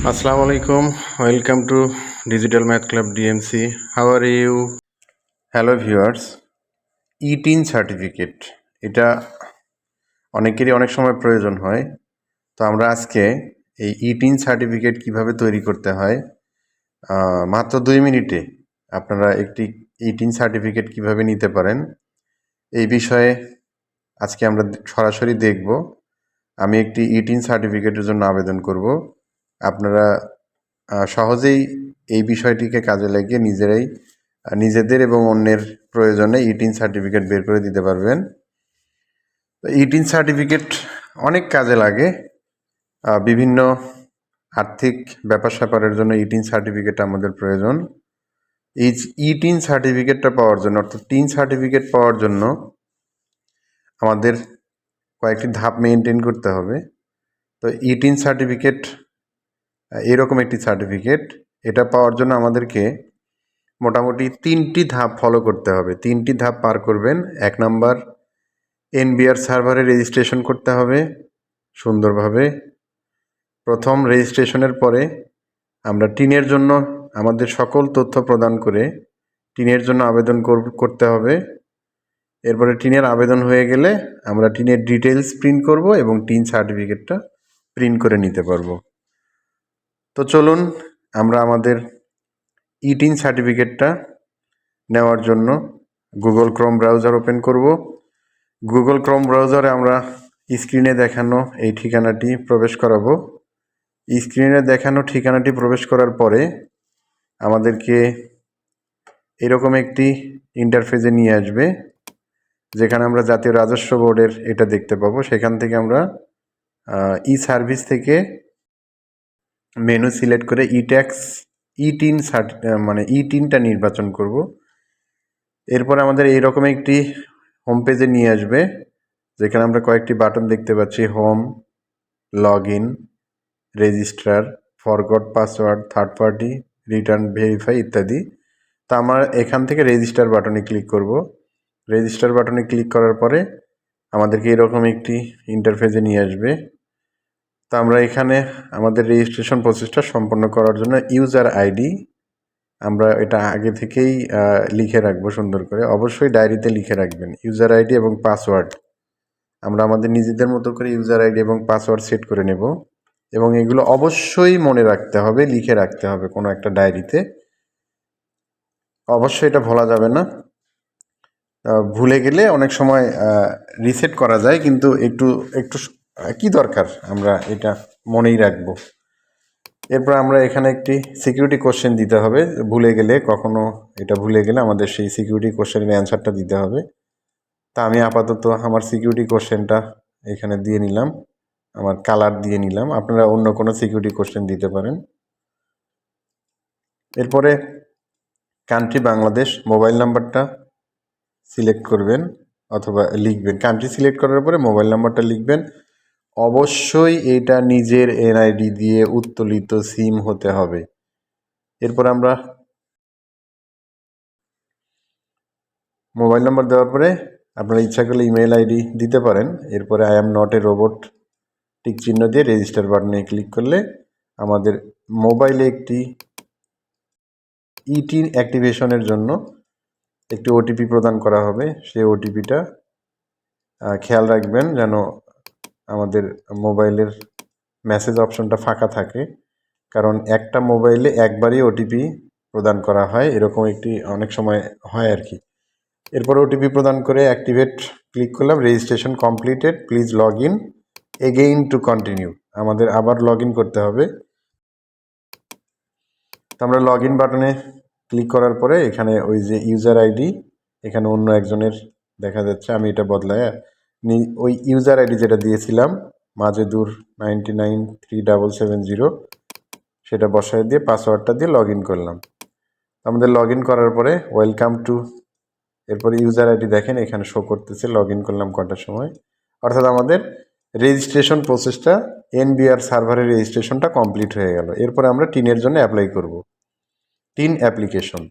Assalamu alaikum. Welcome to Digital Math Club DMC. How are you hello viewers e TIN certificate এটা অনেকেরই অনেক সময় প্রয়োজন হয় তো আমরা আজকে এই ইটিন সার্টিফিকেট কীভাবে তৈরি করতে হয় মাত্র দুই মিনিটে আপনারা একটি ইটিন সার্টিফিকেট কীভাবে নিতে পারেন, এই বিষয়ে আজকে আমরা সরাসরি দেখব আমি একটি ইটিন সার্টিফিকেটের জন্য আবেদন করব আপনারা সহজেই এই বিষয়টিকে কাজে লাগিয়ে নিজেরাই নিজেদের এবং অন্যের প্রয়োজনে ইটিন সার্টিফিকেট বের করে দিতে পারবেন। ইটিন সার্টিফিকেট অনেক কাজে লাগে। বিভিন্ন আর্থিক ব্যাপার স্যাপারের জন্য ইটিন সার্টিফিকেট আমাদের প্রয়োজন। এই ইটিন সার্টিফিকেটটা পাওয়ার জন্য, অর্থাৎ টিন সার্টিফিকেট পাওয়ার জন্য আমাদের কয়েকটি ধাপ মেনটেন করতে হবে। তো ইটিন সার্টিফিকেট এরকম একটি সার্টিফিকেট এটা পাওয়ার জন্য আমাদেরকে মোটামুটি তিনটি ধাপ ফলো করতে হবে। তিনটি ধাপ পার করবেন। এক নাম্বার, এনবিআর সার্ভারে রেজিস্ট্রেশন করতে হবে সুন্দরভাবে। প্রথম রেজিস্ট্রেশনের পরে আমরা টিনের জন্য আমাদের সকল তথ্য প্রদান করে টিনের জন্য আবেদন কর- করতে হবে। এরপরে টিনের আবেদন হয়ে গেলে আমরা টিনের ডিটেলস প্রিন্ট করব এবং টিন সার্টিফিকেটটা প্রিন্ট করে নিতে পারব। তো চলুন আমরা আমাদের ইটিন সার্টিফিকেটটা নেওয়ার জন্য গুগল ক্রোম ব্রাউজার ওপেন করব। গুগল ক্রোম ব্রাউজারে আমরা স্ক্রিনে দেখানো এই ঠিকানাটি প্রবেশ করাবো। স্ক্রিনে দেখানো ঠিকানাটি প্রবেশ করার পরে আমাদেরকে এরকম একটি ইন্টারফেসে নিয়ে আসবে, যেখানে আমরা জাতীয় রাজস্ব বোর্ডের এটা দেখতে পাবো। সেখান থেকে আমরা ই সার্ভিস থেকে মেনু সিলেক্ট করে ই ট্যাক্স ই টিন সার্টি মানে ই টিনটা নির্বাচন করব। এরপর আমাদের এইরকম একটি হোম পেজে নিয়ে আসবে, যেখানে আমরা কয়েকটি বাটন দেখতে পাচ্ছি home log in registrar forgot password third party return verify ইত্যাদি। তা আমরা এখান থেকে রেজিস্টার বাটনে ক্লিক করব। রেজিস্টার বাটনে ক্লিক করার পরে আমাদেরকে এরকম একটি ইন্টারফেসে নিয়ে আসবে। তো আমরা এখানে আমাদের রেজিস্ট্রেশন প্রসেসটা সম্পন্ন করার জন্য ইউজার আইডি আমরা এটা আগে থেকেই লিখে রাখব সুন্দর করে। অবশ্যই ডায়েরিতে লিখে রাখবেন ইউজার আইডি এবং পাসওয়ার্ড আমরা আমাদের নিজেদের মতো করে ইউজার আইডি এবং পাসওয়ার্ড সেট করে নেব এবং এগুলো অবশ্যই মনে রাখতে হবে, লিখে রাখতে হবে কোনো একটা ডায়েরিতে অবশ্যই এটা ভোলা যাবে না। ভুলে গেলে অনেক সময় রিসেট করা যায়, কিন্তু একটু একটু কি দরকার? আমরা এটা মনেই রাখব। এরপর আমরা এখানে একটি সিকিউরিটি কোশ্চেন দিতে হবে। ভুলে গেলে, কখনো এটা ভুলে গেলে আমাদের সেই সিকিউরিটি কোশ্চেনের অ্যান্সারটা দিতে হবে। তা আমি আপাতত আমার সিকিউরিটি কোশ্চেনটা এখানে দিয়ে নিলাম। আমার কালার দিয়ে নিলাম। আপনারা অন্য কোনো সিকিউরিটি কোশ্চেন দিতে পারেন। এরপরে কান্ট্রি বাংলাদেশ মোবাইল নাম্বারটা সিলেক্ট করবেন অথবা লিখবেন। কান্ট্রি সিলেক্ট করার পরে মোবাইল নাম্বারটা লিখবেন। অবশ্যই এটা নিজের এনআইডি দিয়ে উত্তোলিত সিম হতে হবে। এরপর আমরা মোবাইল নাম্বার দেওয়ার পরে আপনারা ইচ্ছা করলে ইমেল আইডি দিতে পারেন। এরপরে I am not a robot tick চিহ্ন দিয়ে রেজিস্টার বাটনে ক্লিক করলে আমাদের মোবাইলে একটি ইটি অ্যাক্টিভেশনের জন্য একটি ওটিপি প্রদান করা হবে। সেই ওটিপিটা খেয়াল রাখবেন যেন আমাদের মোবাইলের মেসেজ অপশনটা ফাঁকা থাকে। কারণ একটা মোবাইলে একবারই ওটিপি প্রদান করা হয়, এরকম একটি অনেক সময় হয় আর কি। এরপর ওটিপি প্রদান করে অ্যাক্টিভেট ক্লিক করলাম registration completed please log in again to continue আমাদের আবার লগ করতে হবে। তো আমরা লগ বাটনে ক্লিক করার পরে এখানে ওই যে ইউজার আইডি এখানে অন্য একজনের দেখা যাচ্ছে, আমি এটা বদলায় ওই ইউজার আইডি যেটা দিয়েছিলাম মাঝে দূর ninety nine three double seven zero, সেটা বসায় দিয়ে পাসওয়ার্ডটা দিয়ে লগ করলাম। আমাদের লগ করার পরে ওয়েলকাম টু এরপরে ইউজার আইডি দেখেন, এখানে শো করতেছে লগ করলাম কটার সময়। অর্থাৎ আমাদের রেজিস্ট্রেশন প্রসেসটা এনবিআর সার্ভারের রেজিস্ট্রেশনটা কমপ্লিট হয়ে গেল। এরপরে আমরা টিনের জন্য অ্যাপ্লাই করব। টিন অ্যাপ্লিকেশন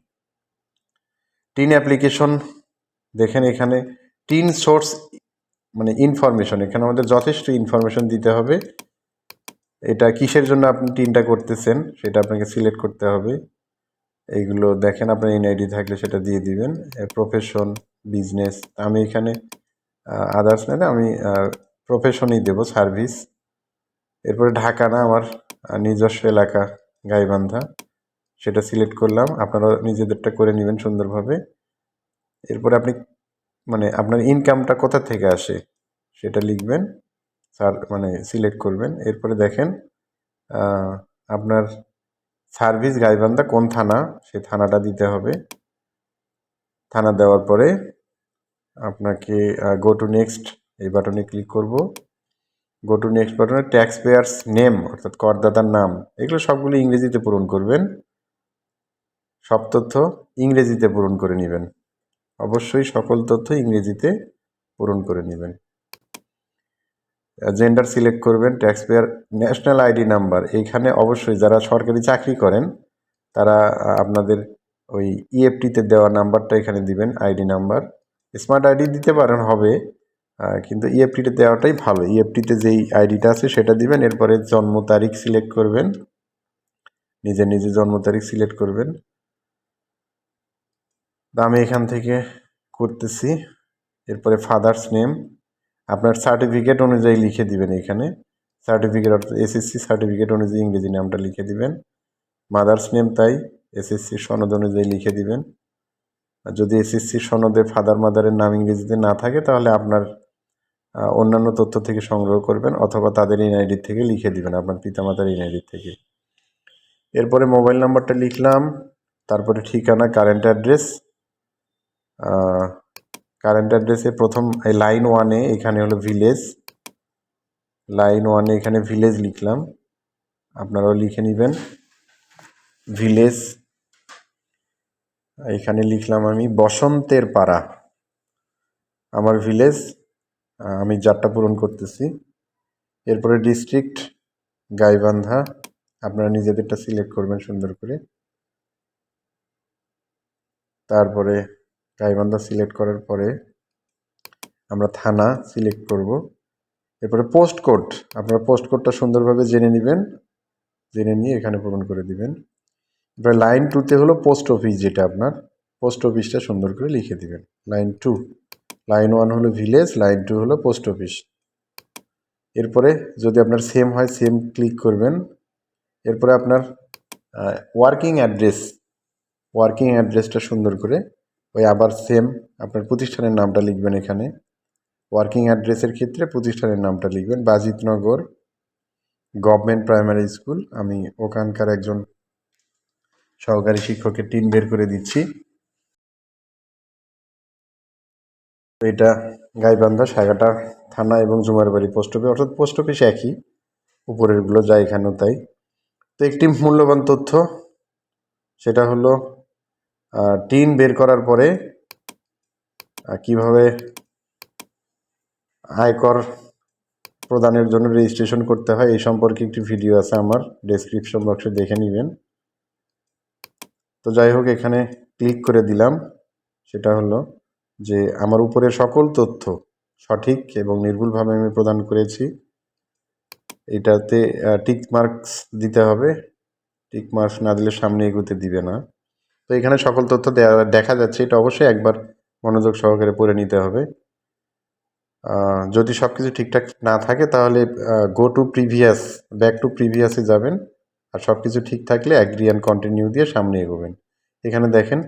টিন অ্যাপ্লিকেশন দেখেন এখানে টিন সোর্স মানে ইনফরমেশন এখানে আমাদের যথেষ্ট ইনফরমেশন দিতে হবে। এটা কিসের জন্য আপনি টিনটা করতেছেন, সেটা আপনাকে সিলেক্ট করতে হবে। এইগুলো দেখেন, আপনার এনআইডি থাকলে সেটা দিয়ে দিবেন। প্রফেশন বিজনেস আমি এখানে আদার্স না আমি প্রফেশনই দেব সার্ভিস এরপরে ঢাকা না, আমার নিজস্ব এলাকা, গাইবান্ধা। সেটা সিলেক্ট করলাম, আপনারা নিজেদেরটা করে নেবেন সুন্দরভাবে। এরপরে আপনি মানে আপনার ইনকামটা কোথা থেকে আসে সেটা লিখবেন স্যার মানে সিলেক্ট করবেন। এরপরে দেখেন আপনার সার্ভিস গাইবান্ধা কোন থানা সেই থানাটা দিতে হবে। থানা দেওয়ার পরে আপনাকে গো টু নেক্সট এই বাটনে ক্লিক করব। গো টু নেক্সট বাটনে ট্যাক্স পেয়ার্স নেম অর্থাৎ করদাতার নাম, এগুলো সবগুলো ইংরেজিতে পূরণ করবেন। সব তথ্য ইংরেজিতে পূরণ করে নেবেন। অবশ্যই সকল তথ্য ইংরেজিতে পূরণ করে নেবেন। জেন্ডার সিলেক্ট করবেন tax payer national ID number এইখানে অবশ্যই যারা সরকারি চাকরি করেন, তারা আপনাদের ওই ইএফটিতে দেওয়া নাম্বারটা এখানে দিবেন আইডি নাম্বার স্মার্ট আইডি দিতে পারেন, হবে। কিন্তু ইএফটিতে দেওয়াটাই ভালো। ইএফটিতে যেই আইডিটা আছে, সেটা দিবেন, এরপরে জন্ম তারিখ সিলেক্ট করবেন। নিজে নিজে জন্ম তারিখ সিলেক্ট করবেন। আমি এখান থেকে করতেছি। এরপরে ফাদার্স নেম আপনার সার্টিফিকেট অনুযায়ী লিখে দিবেন এখানে। সার্টিফিকেট অর্থাৎ এসএসসি সার্টিফিকেট অনুযায়ী ইংরেজি নামটা লিখে দিবেন। মাদার্স নেম তাই এসএসসি সনদ অনুযায়ী লিখে দিবেন। আর যদি এসএসসি সনদে ফাদার মাদারের নাম ইংরেজিতে না থাকে, তাহলে আপনার অন্যান্য তথ্য থেকে সংগ্রহ করবেন অথবা তাদের এনআইডি থেকে লিখে দিবেন, আপনার পিতামাতার এনআইডি থেকে। এরপরে মোবাইল নাম্বারটা লিখলাম। তারপরে ঠিকানা কারেন্ট অ্যাড্রেস কারেন্ট অ্যাড্রেসে প্রথম, এই লাইন ওয়ানে এখানে হলো ভিলেজ লাইন ওয়ানে এখানে ভিলেজ লিখলাম। আপনারাও লিখে নেবেন। ভিলেজ এখানে লিখলাম আমি বসন্তের পাড়া। আমার ভিলেজ আমি যারটা পূরণ করতেছি। এরপরে ডিস্ট্রিক্ট গাইবান্ধা। আপনারা নিজেদেরটা সিলেক্ট করবেন সুন্দর করে। তারপরে গাইবান্ধা সিলেক্ট করার পরে আমরা থানা সিলেক্ট করব। এরপরে পোস্ট কোড আপনারা পোস্ট কোডটা সুন্দরভাবে জেনে নেবেন, জেনে নিয়ে এখানে পূরণ করে দিবেন। এবার লাইন টুতে হলো পোস্ট অফিস যেটা আপনার পোস্ট অফিসটা সুন্দর করে লিখে দিবেন। লাইন টু লাইন ওয়ান হলো ভিলেজ লাইন টু হলো পোস্ট অফিস এরপরে যদি আপনার সেম হয় সেম ক্লিক করবেন। এরপরে আপনার ওয়ার্কিং অ্যাড্রেস ওয়ার্কিং অ্যাড্রেসটা সুন্দর করে ওই আবার সেম আপনার প্রতিষ্ঠানের নামটা লিখবেন এখানে। ওয়ার্কিং অ্যাড্রেসের ক্ষেত্রে প্রতিষ্ঠানের নামটা লিখবেন। বাজিতনগর গভর্নমেন্ট প্রাইমারি স্কুল আমি ওখানকার একজন সহকারী শিক্ষকের টিম বের করে দিচ্ছি। এটা গাইবান্ধা, সাগাটা থানা এবং জুমারবাড়ি পোস্ট অফিস অর্থাৎ পোস্ট অফিস একই, উপরেরগুলো যা এখানেও তাই। তো একটি মূল্যবান তথ্য, সেটা হলো টিন বের করার পরে কীভাবে আয়কর প্রদানের জন্য রেজিস্ট্রেশন করতে হয়, এই সম্পর্কে একটি ভিডিও আছে আমার ডেসক্রিপশন বক্সে দেখে নেবেন। তো যাই হোক, এখানে ক্লিক করে দিলাম। সেটা হলো যে, আমার উপরের সকল তথ্য সঠিক এবং নির্ভুলভাবে আমি প্রদান করেছি। এটাতে টিক মার্কস দিতে হবে। টিক মার্কস না দিলে সামনে এগোতে দিবে না। তো এখানে সকল তথ্য দেখা যাচ্ছে। এটা অবশ্যই একবার মনোযোগ সহকারে পড়ে নিতে হবে। যদি সব কিছু ঠিকঠাক না থাকে তাহলে go to previous back to প্রিভিয়াসে যাবেন। আর সব কিছু ঠিক থাকলে অ্যাগ্রি অ্যান্ড কন্টিনিউ দিয়ে সামনে এগোবেন। এখানে দেখেন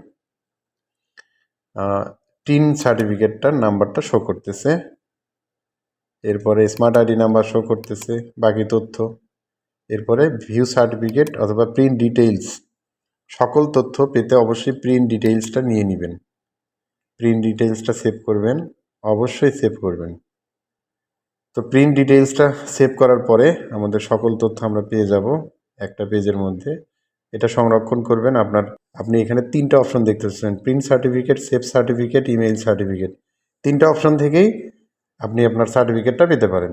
টিন সার্টিফিকেটটার নাম্বারটা শো করতেছে। এরপরে স্মার্ট আইডি নাম্বার শো করতেছে, বাকি তথ্য। এরপরে ভিউ সার্টিফিকেট অথবা প্রিন্ট ডিটেইলস সকল তথ্য পেতে অবশ্যই প্রিন্ট ডিটেইলসটা নিয়ে নেবেন। প্রিন্ট ডিটেইলসটা সেভ করবেন, অবশ্যই সেভ করবেন। তো প্রিন্ট ডিটেইলসটা সেভ করার পরে আমাদের সকল তথ্য আমরা পেয়ে যাব একটা পেজের মধ্যে। এটা সংরক্ষণ করবেন আপনার, আপনি এখানে তিনটা অপশন দেখতে পাচ্ছেন print certificate save certificate email certificate তিনটা অপশন থেকেই আপনি আপনার সার্টিফিকেটটা পেতে পারেন।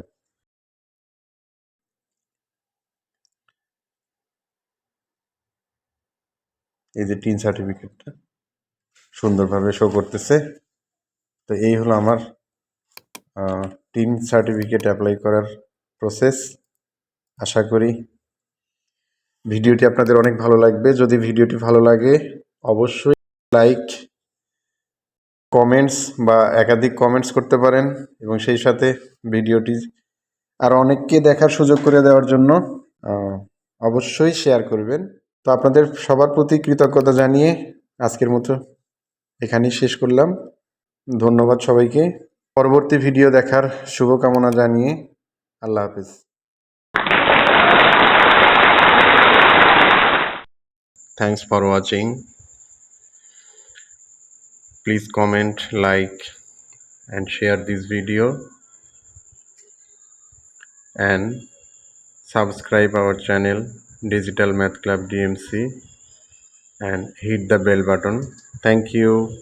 এই যে টিন সার্টিফিকেটটা সুন্দরভাবে শো করতেছে। তো এই হলো আমার টিন সার্টিফিকেট অ্যাপ্লাই করার প্রসেস আশা করি ভিডিওটি আপনাদের অনেক ভালো লাগবে। যদি ভিডিওটি ভালো লাগে, অবশ্যই লাইক কমেন্টস বা একাধিক কমেন্টস করতে পারেন এবং সেই সাথে ভিডিওটি আর অনেককে দেখার সুযোগ করে দেওয়ার জন্য অবশ্যই শেয়ার করবেন। তো আপনাদের সবার প্রতি কৃতজ্ঞতা জানিয়ে আজকের মতো এখানেই শেষ করলাম। ধন্যবাদ সবাইকে। পরবর্তী ভিডিও দেখার শুভকামনা জানিয়ে আল্লাহ হাফিজ। Thanks for watching please comment like and share this video and subscribe our channel Digital Math Club DMC and hit the bell button. Thank you.